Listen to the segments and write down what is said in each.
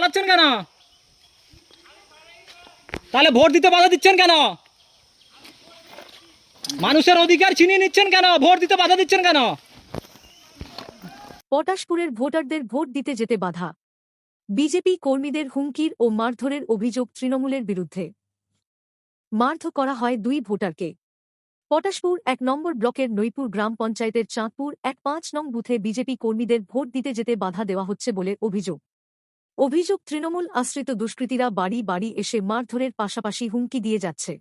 পালাচ্ছেন কেন? তাহলে ভোট দিতে বাধা দিচ্ছেন কেন? মানুষের অধিকার ছিনিয়ে নিচ্ছেন কেন? ভোট দিতে বাধা দিচ্ছেন কেন? পটাশপুরের ভোটারদের ভোট দিতে যেতে বাধা। বিজেপি কর্মীদের হুমকির ও মারধরের অভিযোগ তৃণমূলের বিরুদ্ধে। মারধর করা হয় দুই ভোটারকে। পটাশপুর এক নম্বর ব্লকের নৈপুর গ্রাম পঞ্চায়েতের চাঁদপুর এক পাঁচ নং বুথে বিজেপি কর্মীদের ভোট দিতে যেতে বাধা দেওয়া হচ্ছে বলে অভিযোগ। অভিযোগ তৃণমূল আশ্রিত দুষ্কৃতীরা বাড়ি বাড়ি এসে মারধরের পাশাপাশি হুমকি দিয়ে যাচ্ছে।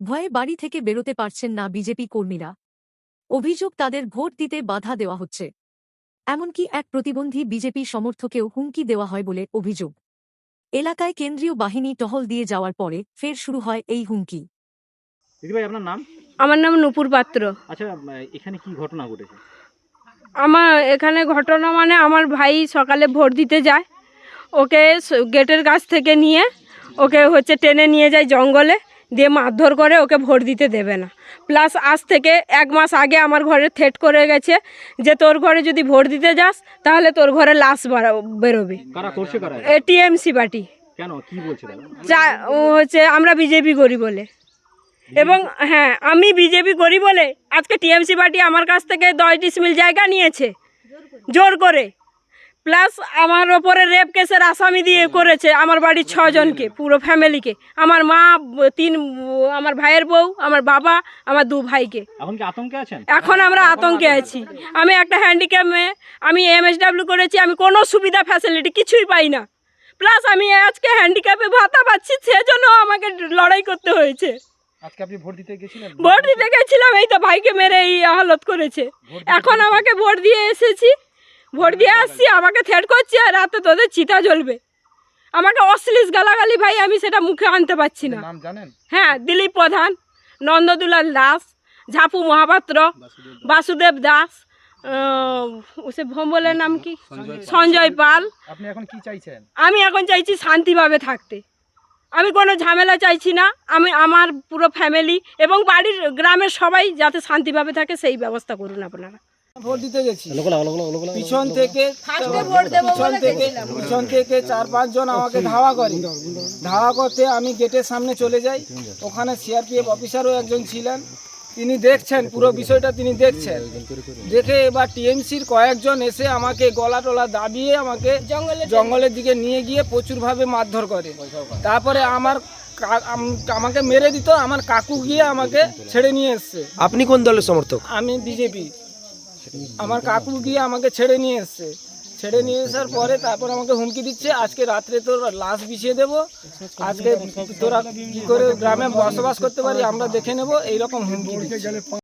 ভয়ে বাড়ি থেকে বেরোতে পারছেন না বিজেপি কর্মীরা। অভিযোগ তাদের ভোট দিতে বাধা দেওয়া হচ্ছে। এমনকি এক প্রতিবন্ধী বিজেপি সমর্থকেও হুমকি দেওয়া হয় বলে অভিযোগ। এলাকায় কেন্দ্রীয় বাহিনী টহল দিয়ে যাওয়ার পরে ফের শুরু হয় এই হুমকি। দিদিভাই আপনার নাম? আমার নাম নুপুর পাত্র। আচ্ছা এখানে কি ঘটনা ঘটেছে? আমার এখানে ঘটনা মানে আমার ভাই সকালে ভোট দিতে যায়। ওকে গেটের কাছ থেকে নিয়ে ওকে হচ্ছে টেনে নিয়ে যায় জঙ্গলে দিয়ে মারধর করে ওকে ভোট দিতে দেবে না। প্লাস আজ থেকে এক মাস আগে আমার ঘরে থেট করে গেছে যে তোর ঘরে যদি ভোট দিতে যাস তাহলে তোর ঘরে লাশ বেরোবে। এটিএমসি পার্টি। কেন? কি বলছে তারা? যা ও হচ্ছে আমরা বিজেপি করি বলে। এবং হ্যাঁ আমি বিজেপি করি বলে আজকে টিএমসি পার্টি আমার কাছ থেকে দশ ডিসমিল জায়গা নিয়েছে। জোর করে। প্লাস আমার ওপরে রেপ কেসের আসামি দিয়ে করেছে আমার বাড়ির ছজনকে পুরো ফ্যামিলিকে আমার মা তিন আমার ভাইয়ের বউ আমার বাবা আমার দু ভাইকে। এখন আমরা আতঙ্কে আছি। আমি একটা হ্যান্ডিক্যাপ মেয়ে আমি এমএসডাব্লিউ করেছি আমি কোনো সুবিধা ফ্যাসিলিটি কিছুই পাই না। প্লাস আমি আজকে হ্যান্ডিক্যাপে ভাতা পাচ্ছি সেজন্য আমাকে লড়াই করতে হয়েছে। আজকে আপনি ভোট দিতে গেছিলেন? ভোট দিতে গেছিলাম এই তো ভাইকে মেরে এই হালত করেছে। এখন আমাকে ভোট দিয়ে এসেছি। ভোট দিয়ে আসছি আমাকে থ্রেট করছে আর রাতে তোদের চিতা জ্বলবে। আমাকে অশ্লীল গালাগালি ভাই আমি সেটা মুখে আনতে পারছি না। হ্যাঁ দিলীপ প্রধান নন্দদুলাল দাস ঝাপু মহাপাত্র বাসুদেব দাস। সে ভম্বলের নাম কি? সঞ্জয় পাল। আপনি এখন কি চাইছেন? আমি এখন চাইছি শান্তিভাবে থাকতে। আমি কোনো ঝামেলা চাইছি না আমি আমার পুরো ফ্যামিলি এবং বাড়ির গ্রামের সবাই যাতে শান্তিভাবে থাকে সেই ব্যবস্থা করুন আপনারা। ভোট দিতে গেছি। পিছন থেকে পিছন থেকে পিছন থেকে চার পাঁচজন আমাকে ধাওয়া করে। ধাওয়া করতে আমি গেটের সামনে চলে যাই। ওখানে সিআরপিএফ অফিসারও একজন ছিলেন। তিনি দেখছেন পুরো বিষয়টা তিনি দেখছেন। দেখে এবার টিএমসির কয়েকজন এসে আমাকে গলা টলা দাবিয়ে আমাকে জঙ্গলের দিকে নিয়ে গিয়ে প্রচুরভাবে মারধর করে। তারপরে আমার আমাকে মেরে দিত আমার কাকু গিয়ে আমাকে ছেড়ে নিয়ে এসছে। আপনি কোন দলের সমর্থক? আমি বিজেপি আমার কাকু গিয়ে আমাকে ছেড়ে নিয়ে এসছে। ছেড়ে নিয়ে আসার পরে তারপর আমাকে হুমকি দিচ্ছে, আজকে রাত্রে তোর লাশ বিছিয়ে দেবো, আজকে তোরা কি করে গ্রামে বসবাস করতে পারি আমরা দেখে নেব, এইরকম হুমকি